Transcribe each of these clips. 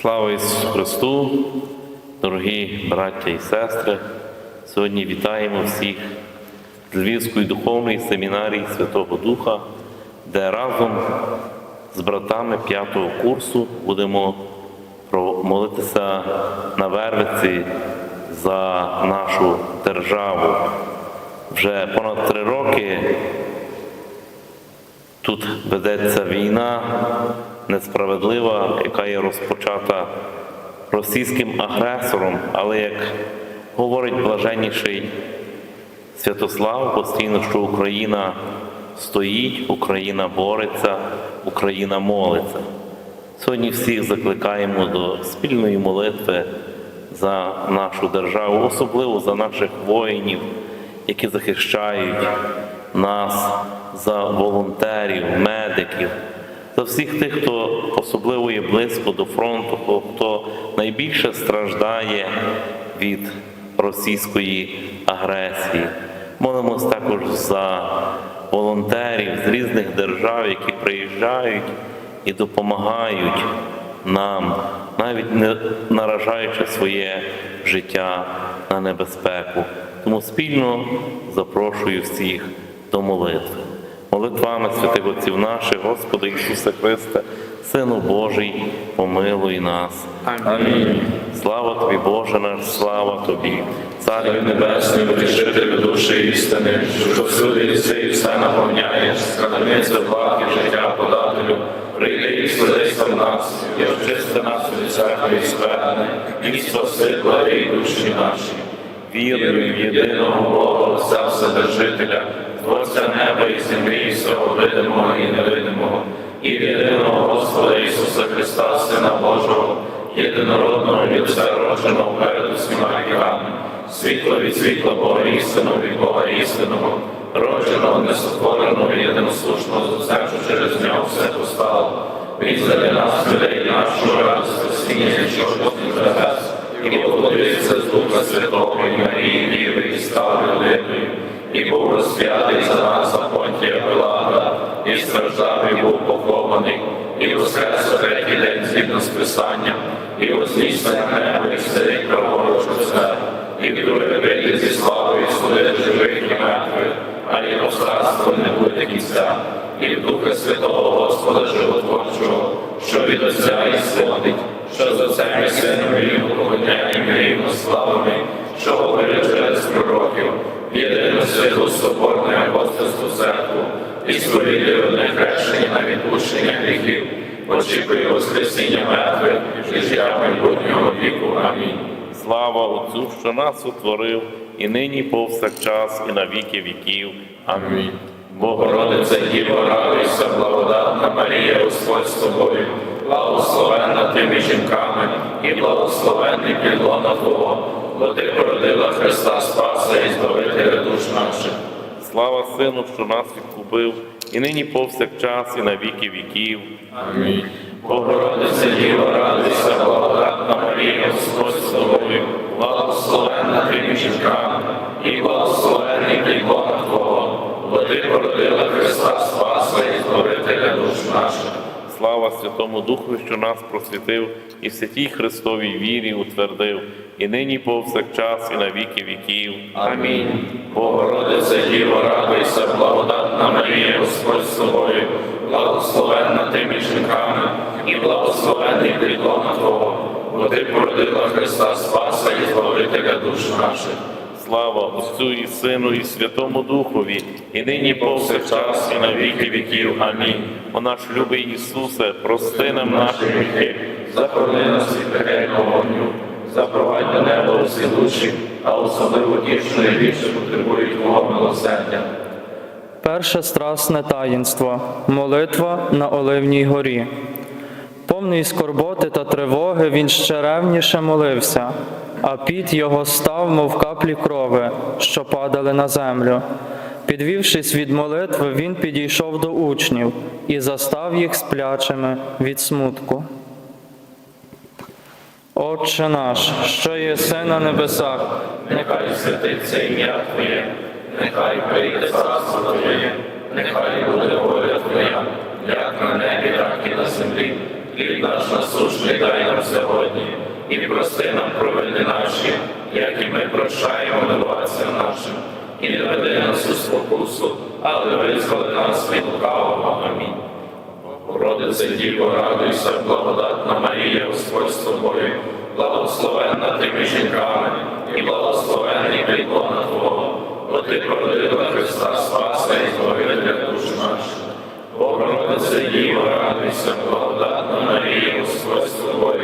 Слава Ісусу Христу, дорогі браття і сестри! Сьогодні вітаємо всіх з Львівської духовної семінарії Святого Духа, де разом з братами п'ятого курсу будемо молитися на Вервиці за нашу державу. Вже понад три роки Тут ведеться війна несправедлива, яка є розпочата російським агресором, але як говорить блаженніший Святослав постійно, що Україна стоїть, Україна бореться, Україна молиться. Сьогодні всіх закликаємо до спільної молитви за нашу державу, особливо за наших воїнів, які захищають нас, за волонтерів, медиків, за всіх тих, хто особливо є близько до фронту, хто- найбільше страждає від російської агресії. Молимось також за волонтерів з різних держав, які приїжджають і допомагають нам, навіть не наражаючи своє життя на небезпеку. Тому спільно запрошую всіх до молитви. Молитвами святих отців наших, Господи Ісусе Христе, Сину Божий, помилуй нас. Амінь. Слава Тобі, Боже наш, слава Тобі, Царю Небесний, утішителю душі істини, що всюди ліси і все наповняєш, скарбниця благ і життя подателю, прийди і вселися в нас, і очисти нас від всякої скверни, і спаси благі душі наші. Вірую в єдиного Бога, Отця Вседержителя, Творця неба і землі, і всього видимого і невидимого, і єдиного Господа Ісуса Христа, Сина Божого, єдинородного від родженого перед усіма віками, світло від світла Бога істинного від Бога істинного, родженого, несотвореного, єдинослушного з Отцем, що через нього все постало. Він для нас, людей нашого ради спасіння, що з небес, і поплодився з Духа Святого і Марії, віри і став людиною, і був розп'ятий за нас за понтія Пилата, і страждав, і був похований, і воскрес третій день згідно з Писанням, і вознісся на небо, і сидить праворуч Отця, і в друге зі славою судити живих і мертвих, а його царство не буде кінця, і в Духа Святого Господа Животворчого, що від Отця і сходить, що з Отцем і Сином рівно поклоняємо рівно славами, що говорить через пророків, єдину святу соборну апостольську церкву, і сповідує хрещення на відпущення гріхів, очікує Воскресіння мертвих і життя майбутнього віку. Амінь. Слава Отцю, що нас утворив, і нині повсякчас, і на віки віків. Амінь. Богородице Діво, радуйся, благодатна Марія, Господь з тобою, благословенна ти між жінками, і благословенний підлона Твого, бо ти породила Христа Спаса і Збавителя душ наших. Слава Сину, що нас відкупив, і нині повсякчас, і на віки віків. Амінь. Богородице Діво, радуйся, благодатна Марія, Господь з тобою, благословенна ти між жінками, і благословенний підлона Твого, бо ти породила Христа Спаса і Збавителя душ наших. Слава Святому Духу, що нас просвітив, і в святій Христовій вірі утвердив, і нині повсякчас, і на віки віків. Амінь. Богородице Діво, радуйся, благодатна Марія, Господь з тобою, благословенна ти між жінками, і благословенний підлона Твого, бо ти породила Христа Спаса і Збавителя душ наших. Слава Отцю і Сину, і Святому Духові, і нині повсякчас, і на віки віків. Амінь. О наш любий Ісусе, прости нам наші гріхи, Захорони нас від пекельного вогню, запровадь до неба усі душі, а особливо ті, що найбільше потребують Твого милосердя. Перше страсне таїнство молитва на Оливній горі. Повний скорботи та тривоги він ще ревніше молився, а під його став, мов каплі крови, що падали на землю. Підвівшись від молитви, він підійшов до учнів і застав їх сплячими від смутку. Отче наш, що єси на небесах, Нехай святиться ім'я Твоє, нехай прийде царство Твоє, нехай буде воля Твоя, як на небі, так і на землі. хліб наш насущний дай нам сьогодні, і прости нам провини наші, як і ми прощаємо винуватцям нашим, і не веди нас у спокусу, але визволи нас від лукавого. Амінь. Богородице Діво, радуйся, благодатна Марія, Господь з тобою, благословенна ти жінками, і благословенний плідлона Твого, бо ти породила Христа Спаса і Збавителя душ наших. Богородице Діво, радуйся, благодатна Марія, Господь з тобою,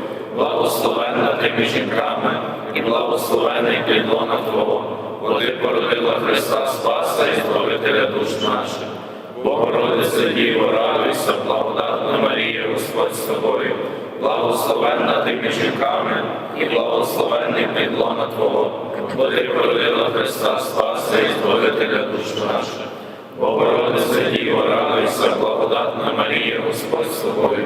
благословенна ти між жінками, і благословенний плідлона Твого, бо ти породила Христа Спаса і Збавителя душ наших. Богородице Діво, радуйся, благодатна Марія, Господь з тобою, благословенна ти між жінками, і благословенний підлона Твого, бо ти породила Христа Спаса і Збавителя душ наших. Богородице Діво, радуйся, благодатна Марія, Господь з тобою,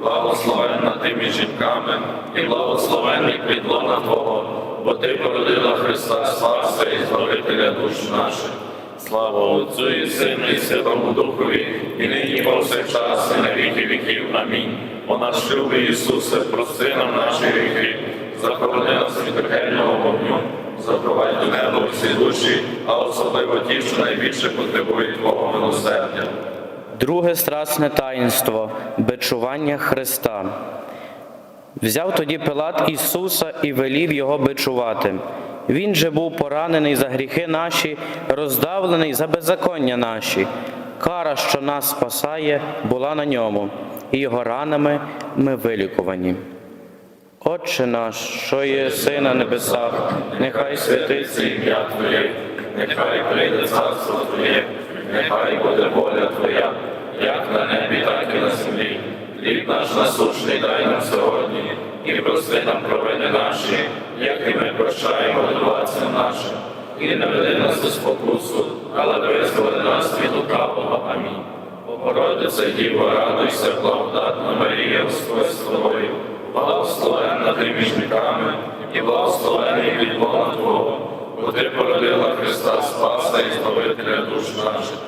благословенна ти між жінками, і благословенний підлона Твого, бо ти породила Христа Спаса і Збавителя душ наших. Слава Отцю і Сину, і Святому Духові, і нині повсякчас, і на віки віків. Амінь. О наш любий Ісусе, прости нам наші гріхи, захорони нас від пекельного вогню, запровадь до неба всі душі, а особливо ті, що найбільше потребують Твого милосердя. Друге страсне таїнство бичування Христа. Взяв тоді Пилат Ісуса і велів його бичувати. Він же був поранений за гріхи наші, роздавлений за беззаконня наші. Кара, що нас спасає, була на ньому, і його ранами ми вилікувані. Отче наш, що є си на небесах, нехай святиться ім'я Твоє, нехай прийде царство Твоє, нехай буде воля Твоя, як на небі, так і на землі. Хліб наш насущний дай нам сьогодні, і прости нам провини наші, як і ми прощаємо винуватцям нашим. І не веди нас до спокусу, але визволи нас від лукавого. Амінь. Богородице Діво, радуйся, благодатна Марія, Господь з тобою, благословенна ти між жінками, і благословений підлона Твого, бо ти породила Христа Спаса і Збавителя душ наших.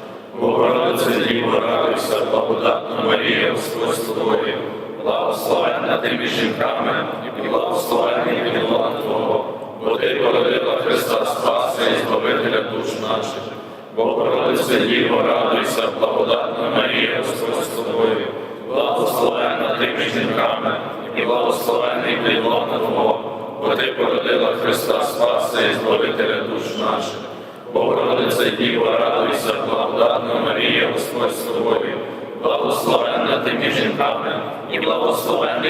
Богородице Діво, радуйся, благодатна Марія, Господь з тобою, благословенна ти між жінками, і благословений підлона Твого, бо ти породила Христа Спаса і Збавителя душ наших. Богородице Діво, радуйся, благодатна Марія, Господь з тобою, благословенна ти між жінками, і благословений підлона Твого, бо ти породила Христа Спаса і Збавителя душ наших. Богородице Діво, радуйся, благодатна Марія, Господь з тобою, благословенна ти між жінками, і благословений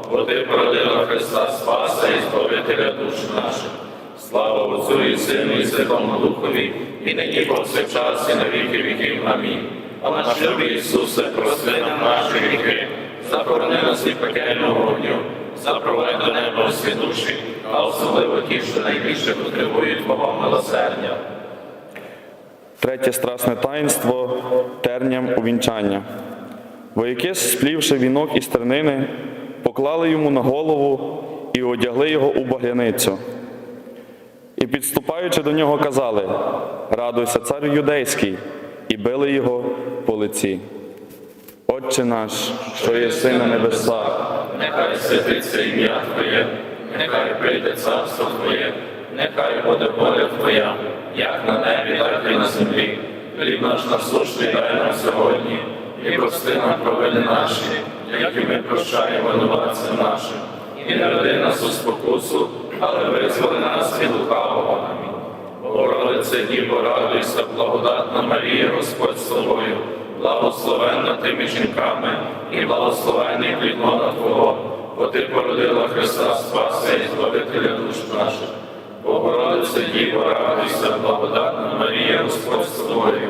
бо ти породила Христа Спаса і Збавителя душ наших. Слава Отцю і Сину і Святому Духові, і нині повсякчас, і на віки віків. Амінь. А наш любий Ісусе, прости нам наші гріхи, заборони нас від пекельного вогню, запровадь до неба всі душі, а особливо ті, що найбільше потребують Твого милосердя. Третє страсне таїнство терням увінчання. Вояки, сплівши вінок із тернини, поклали йому на голову і одягли його у багряницю. І підступаючи до нього, казали: Радуйся, царю юдейський, і били його по лиці. Отче наш, що єси на небесах, Нехай святиться ім'я Твоє, нехай прийде царство Твоє, нехай буде воля Твоя, як на небі, так і на землі. Хліб наш насущний дай нам сьогодні, і прости нам провини наші, як і ми прощаємо винуватцям нашим. І не веди нас у спокусу, але визволи нас від лукавого. Богородице Діво, радуйся, благодатна Марія, Господь з тобою, благословенна ти жінками, і благословенний плідлона Твого, бо ти породила Христа Спаса і Збавителя душ наших. Богородице Діво, радуйся, благодатна Марія, Господь з тобою,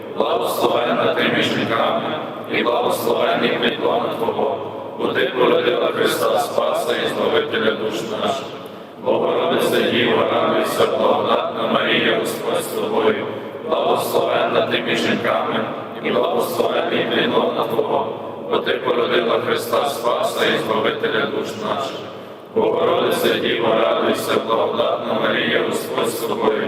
благословенна ти між жінками, і благословенний підлона Твого, бо ти породила Христа Спаса і Збавителя душ наших. Богородице Діво, радуйся, благодатна Марія, Господь з тобою, благословенна ти між жінками, і благословенний плідлона Твого, бо ти породила Христа Спаса і Збавителя душ наших. Богородице Діво, радуйся, благодатна Марія, Господь з тобою,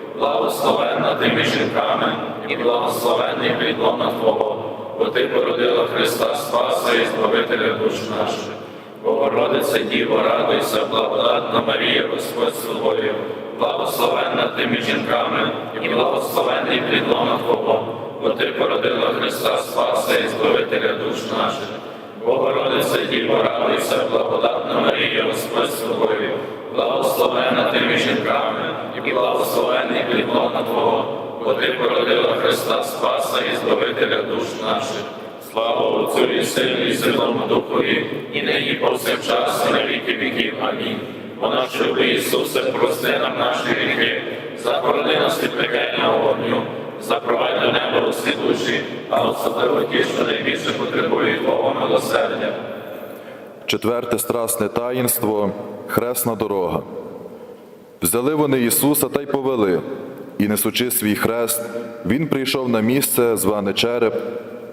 благословенна ти між жінками, і благословенний плідлона Твого, бо ти породила Христа Спаса і Збавителя душ наших. Богородице Діво, радуйся, благодатна Марія, Господь з тобою, благословенна ти жінками, і благословенний плідлона Твого, бо ти породила Христа Спаса і Збавителя душ наших. Богородице Діво, радуйся, благодатна Марія, Господь з тобою, благословенна ти між жінками, і благословенний плідлона Твого, бо ти породила Христа Спаса і Збавителя душ наших. Слава Отцю і Сину і Святому Духові, і нині повсякчас, і на віки віків. Амінь. Наш любий Ісусе, прости нам наші гріхи, захорони нас від пекельного вогню, запровадь до неба усі душі, а особливо ті, що найбільше потребують Твого милосердя. Четверте страсне таїнство хресна дорога. Взяли вони Ісуса та й повели, і, несучи свій хрест, Він прийшов на місце, зване Череп,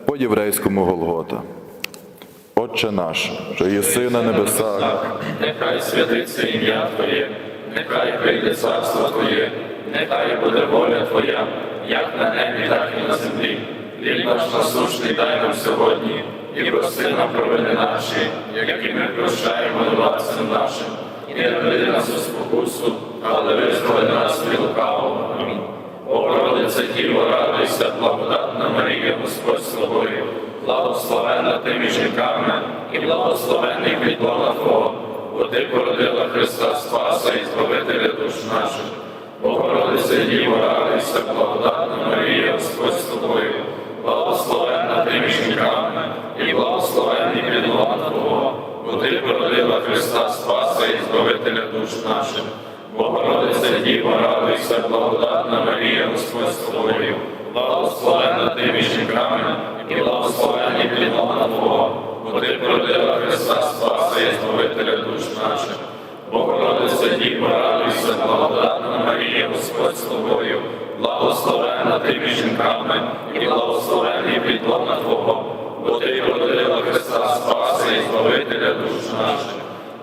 по єврейському Голгота. Отче наш, що єси на небесах, Нехай святиться ім'я Твоє, нехай прийде царство Твоє, нехай буде воля Твоя, як на небі, так і на землі. Хліб наш насущний дай нам сьогодні, і прости нам провини наші, як і ми прощаємо винуватцям нашим. І не нас у спокусу, але визволи нас від лукавого. Амінь. Богородице Діво, радуйся, благодатна Марія, Господь з благословенна ти між жінками, і благословенний підлона Твого, бо ти породила Христа Спаса і Збавителя душ наших. Богородице Діво, радуйся, благодатна Марія, Господь з тобою, благословенна ти жінками, і благословенний підлона Твого, бо ти породила Христа Спаса і Збавителя душ наших. Богородице Діво, радуйся, благодатна Марія, Господь з тобою, благословенна ти між жінками, і благословенний підлона Твого, бо ти породила Христа Спаса і Збавителя душ наших. Богородице Діво, радуйся, благодатна Марія, Господь з тобою, благословенна ти між жінками, і благословенний підлона Твого, бо ти породила Христа Спаса і Збавителя душ наших.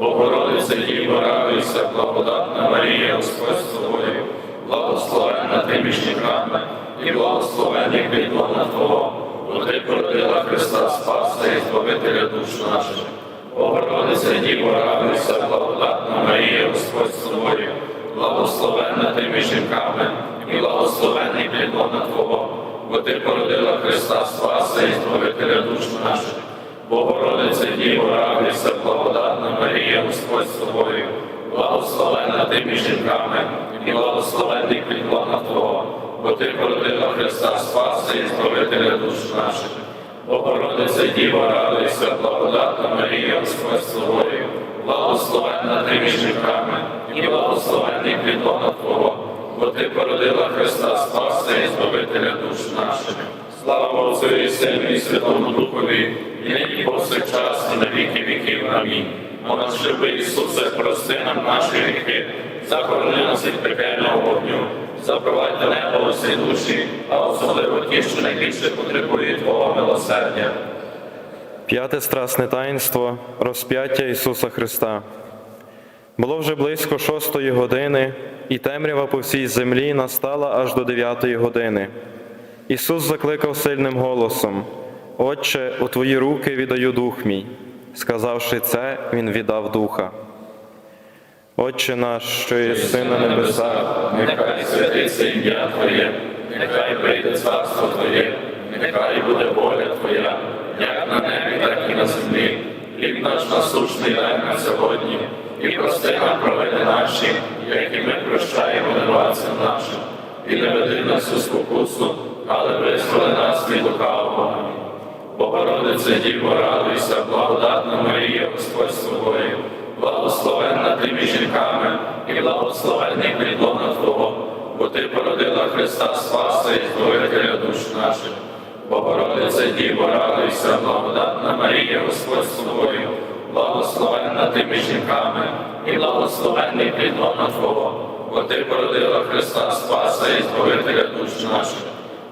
Богородице Діво, радуйся, благодатна Марія, Господь з тобою, благословенна ти між жінками, і благословенний підлона Твого, бо ти породила Христа Спаса і Збавителя душ наших. Богородице Діво, радуйся, благодатна Марія, Господь з тобою, благословенна ти між жінками, і благословенний підлона Твого, бо ти породила Христа Спаса і Збавителя душ наших. Богородице Діво, радуйся, благодатна Марія, Господь з тобою, благословенна ти між жінками, і благословенний підлона Твого, бо ти породила Христа Спаса і Збавителя душ наших. Богородице Діво, радуйся, благодатна Марія, Господь з тобою, благословенна ти між жінками, і благословенний підлона Твого, бо ти породила Христа Спаса і Збавителя душ наших. Слава Отцю і Сину і Святому Духові, і нині повсякчас, і на віки віків. Амінь. Наш любий Ісусе, прости нам наші гріхи, захорони нас від пекельного вогню, запровадь до неба усі душі, а особливо ті, що найбільше потребують Твого милосердя. П'яте страсне таїнство розп'яття Ісуса Христа. Було вже близько шостої години, і темрява по всій землі настала аж до дев'ятої години. Ісус закликав сильним голосом: Отче, у Твої руки віддаю дух мій. Сказавши це, Він віддав духа. Отче наш, що єси на небесах, Нехай святиться ім'я Твоє, нехай прийде царство Твоє, нехай буде воля Твоя, як на небі, так і на землі. Хліб наш насущний дай нам сьогодні, і прости нам провини наші, як і ми прощаємо винуватцям нашим. І не веди нас у спокусу, але визволи нас від лукавого. Богородице Діво, радуйся, благодатна Марія, Господь з тобою, благословенна ти жінками, і благословенний підлона Твого, бо ти породила Христа Спаса і Збавителя душ наших. Богородице Діво, радуйся, благодатна Марія, Господь з тобою, благословенна ти між жінками, і благословенний підлона Твого, бо ти породила Христа Спаса і Збавителя душ наших.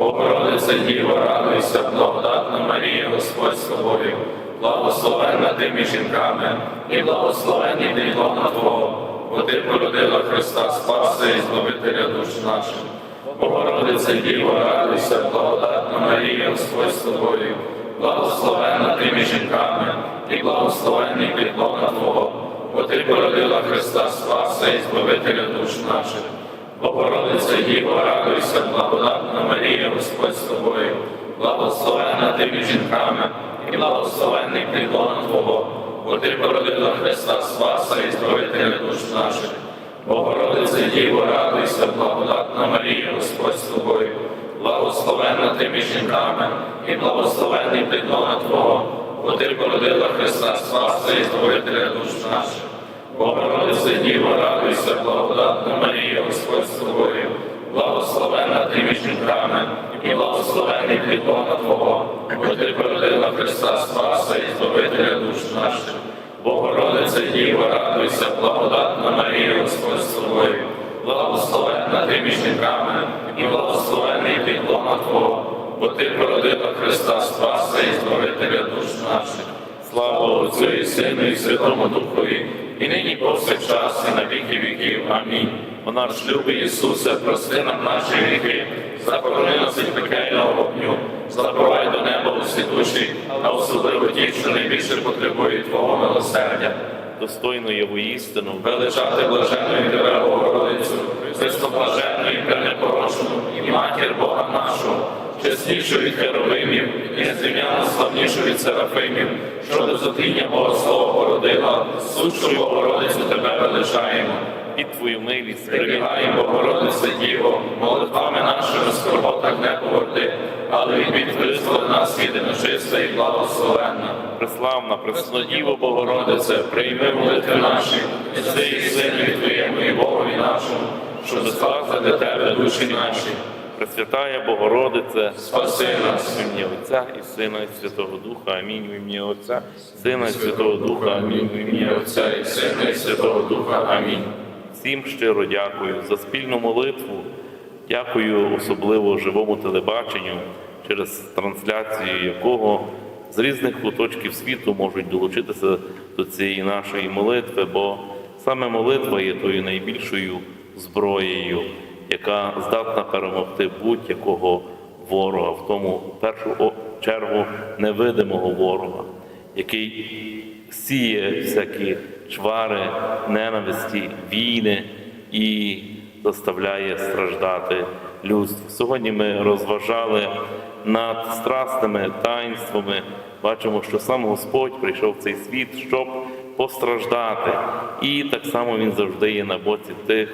Богородице Діво, радуйся, благодатна Марія, Господь з тобою, благословенна ти між жінками, і благословенний підлона Твого, бо ти породила Христа Спаса і Збавителя душ наших. Богородице Діво, радуйся, благодатна Марія, Господь з тобою, благословенна ти між жінками, і благословенний підлона Твого, бо ти породила Христа Спаса і Збавителя душ наших. Богородице Діво, радуйся, благодатна Марія, Господь з тобою, благословенна ти між жінками, і благословенний підлона Твого, бо ти породила Христа Спаса і Збавителя душ наших. Богородице Діво, радуйся, благодатна Марія, Господь з тобою, благословенна ти між жінками, і благословенний підлона Твого, бо ти породила Христа Спаса і Збавителя душ наших. Богородице Діво, радуйся, благодатна Марія, Господь з тобою, благословенна ти між жінками, і благословенний підлона Твого, бо ти породила Христа Спаса і Збавителя душ наших. Богородице Діво, радуйся, благодатна Марія, Господь з тобою, благословенна ти між жінками, і благословенний підлона Твого, бо ти породила Христа Спаса і Збавителя душ наших. Слава Отцю і Сину і Святому Духові, і нині повсякчас, і на віки віків. Амінь. О наш любий Ісусе, прости нам наші гріхи, заборони нас від пекельного вогню, запровай до неба усі душі, а особливо ті, що найбільше потребують Твого милосердя. Достойно є воістину, Величати блаженної тебе, Богородицю, Христоблаженну і пренепорочну, і матір Бога нашого, чеснішу від херовимів, і незрівняно славнішу від серафимів, що до зотління Бога Слова породила, сущу Богородицю тебе величаємо. під Твою милість Прибігаємо, Богородице Діво, молитвами нашими скорботах не поверти, але від визволи нас єдиночиста і благословенна. Преславна, Преснодіво Богородице, Богородице, прийми молитви наші, і Ти і Твоєму і Богові нашому, що дослав для Тебе душі наші. Пресвятая Богородице, Спаси нас. в ім'я Отця і Сина і Святого Духа. Амінь. В ім'я Отця, Сина і Святого Духа. Амінь. В ім'я Отця і Сина і Святого Духа. Амінь. Всім щиро дякую за спільну молитву. Дякую особливо живому телебаченню, через трансляцію якого з різних куточків світу можуть долучитися до цієї нашої молитви, бо саме молитва є тою найбільшою зброєю, яка здатна перемогти будь-якого ворога, в тому в першу чергу невидимого ворога, який сіє всякі чвари, ненависті, війни і заставляє страждати людство. Сьогодні ми розважали над страсними таїнствами. Бачимо, що сам Господь прийшов в цей світ, щоб постраждати. І так само Він завжди є на боці тих,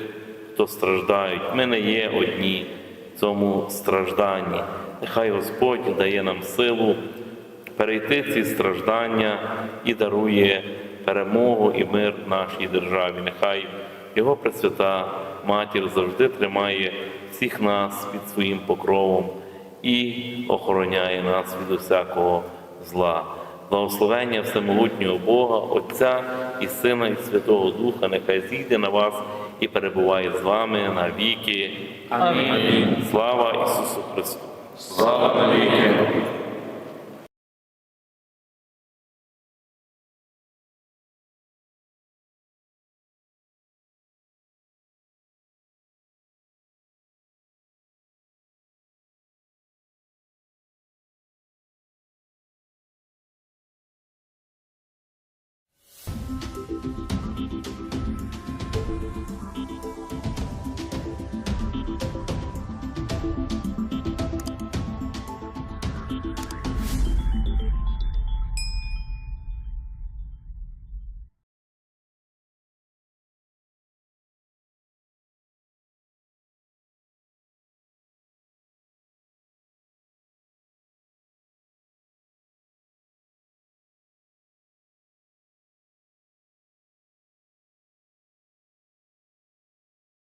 хто страждають. Ми не є одні в цьому стражданні. Нехай Господь дає нам силу перейти ці страждання і дарує перемогу і мир нашій державі. Нехай його Пресвята Матір завжди тримає всіх нас під своїм покровом і охороняє нас від усякого зла. Благословення всемогутнього Бога, Отця і Сина, і Святого Духа, нехай зійде на вас і перебуває з вами на віки. Амінь. Слава Ісусу Христу! Слава навіки.